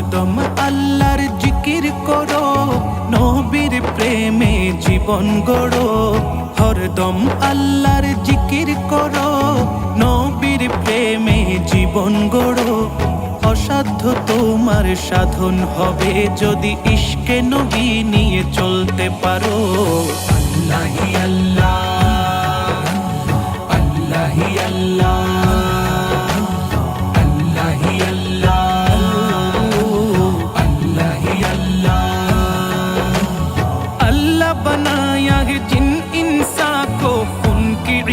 হরদম আল্লাহর জিকির করো, নবীর প্রেমে জীবন গড়ো। হরদম আল্লাহর জিকির করো, নবীর প্রেমে জীবন গড়ো। অসাধ্য তোমার সাধন হবে যদি ইশকে নবী নিয়ে চলতে পারো। আল্লাহি আল্লাহ।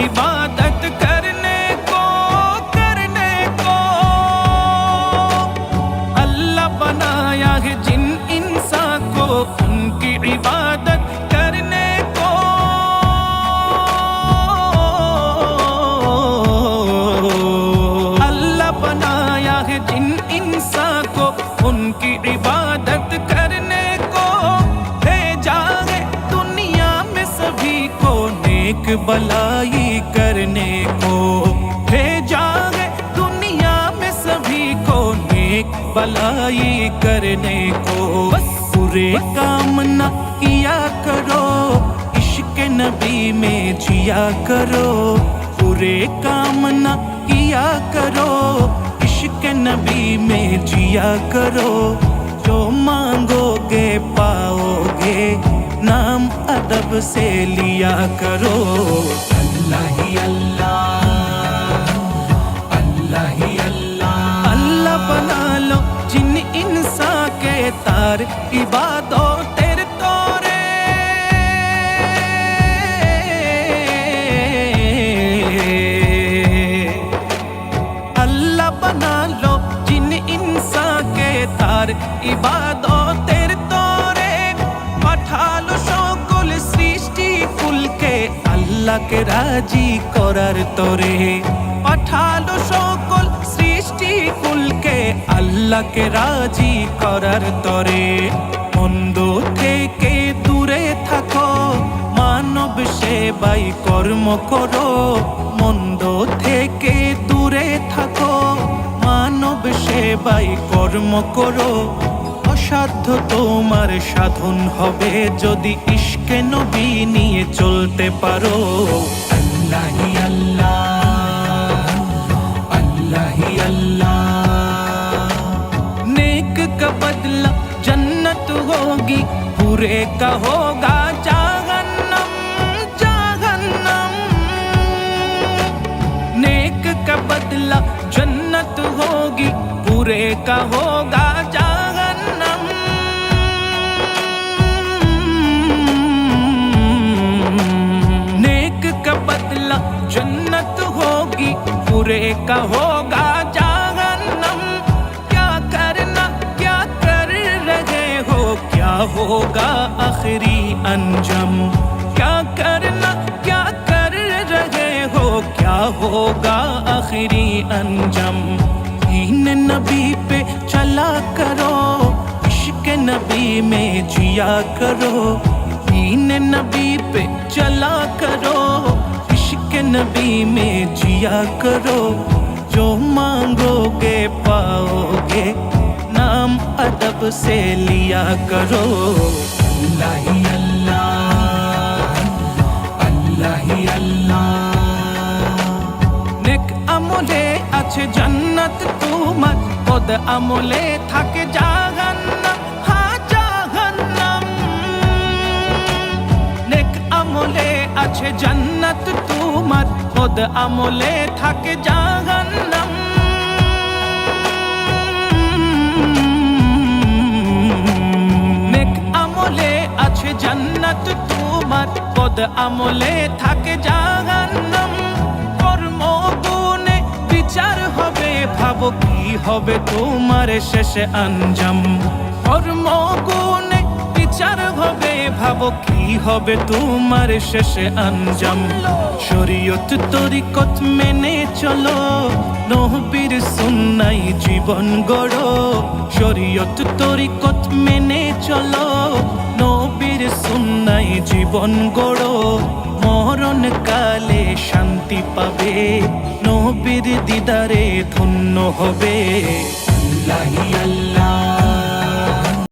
عبادت کرنے کو کرنے کو۔ اللہ بنایا ہے جن انسان کو، ان کی عبادت کرنے کو۔ اللہ بنایا ہے جن انسان کو، ان کی عبادت کرنے کو۔ بھیجا ہے دنیا میں سبھی کو، نیک بلائی کرنے کو بھیجا ہے دنیا میں سبھی کو نیک بلائی کرنے کو۔ بس برے کام نہ کیا کرو، عشق نبی میں جیا کرو۔ برے کام نہ کیا کرو، عشق نبی میں جیا کرو۔ جو مانگو گے پاؤ گے، نام ادب سے لیا کرو۔ আল্লাহি আল্লাহ আল্লাহি আল্লাহ আল্লাহ বানালো জিন ইনসা কে তার ইবাদতে আল্লাহকে রাজি করার তরে। পাঠালো সকল সৃষ্টি কুলকে আল্লাহকে রাজি করার তরে। মন্দ থেকে দূরে থাকো, মানব সেবাই কর্ম করো। মন্দ থেকে দূরে থাকো, মানব সেবাই কর্ম করো। অসাধ্য তোমার সাধন হবে যদি ইশকে নবী নিয়ে চলতে পারো আল্লাহি আল্লাহ अल्लाह अल्लाह नेक का बदला जन्नत होगी बुरे का होगा जहन्नम जहन्नम नेक का बदला जन्नत होगी बुरे का होगा برے کا ہوگا جہنم کیا کرنا، کیا کر رہے ہو؟ کیا ہوگا آخری انجم؟ کیا کرنا، کیا کر رہے ہو؟ کیا ہوگا آخری انجم؟ دین نبی پہ چلا کرو، عشق نبی میں جیا کرو۔ دین نبی پہ چلا نبی میں جیا کرو جو مانگو گے پاؤ گے نام ادب سے لیا کرو۔ اللہ ہی اللہ اللہ ہی اللہ۔ نیک اچھ جنت تو তোমার خود আমলে تھک জাগান আছে জান্নাত, তোমার পদ আমলে থাকে জাহান্নাম। আমলে জান্নাত, তোমার পদ আমলে থাকে জাহান্নাম। কর্ম গুণে বিচার হবে, ভাবো কি হবে তোমার শেষে আঞ্জাম। কর্ম গুণে ভাবো কি হবে তোমার শেষে আঞ্জাম? শরীয়ত তরিকত মেনে চলো নহবীর সুন্নাই জীবন গড়ো। শরীয়ত তরিকত মেনে চলো, নবীর সুন্নাই জীবন গড়ো। মরণ কালে শান্তি পাবে, নবীর দিদারে ধন্য হবে। আল্লাহি আল্লাহ।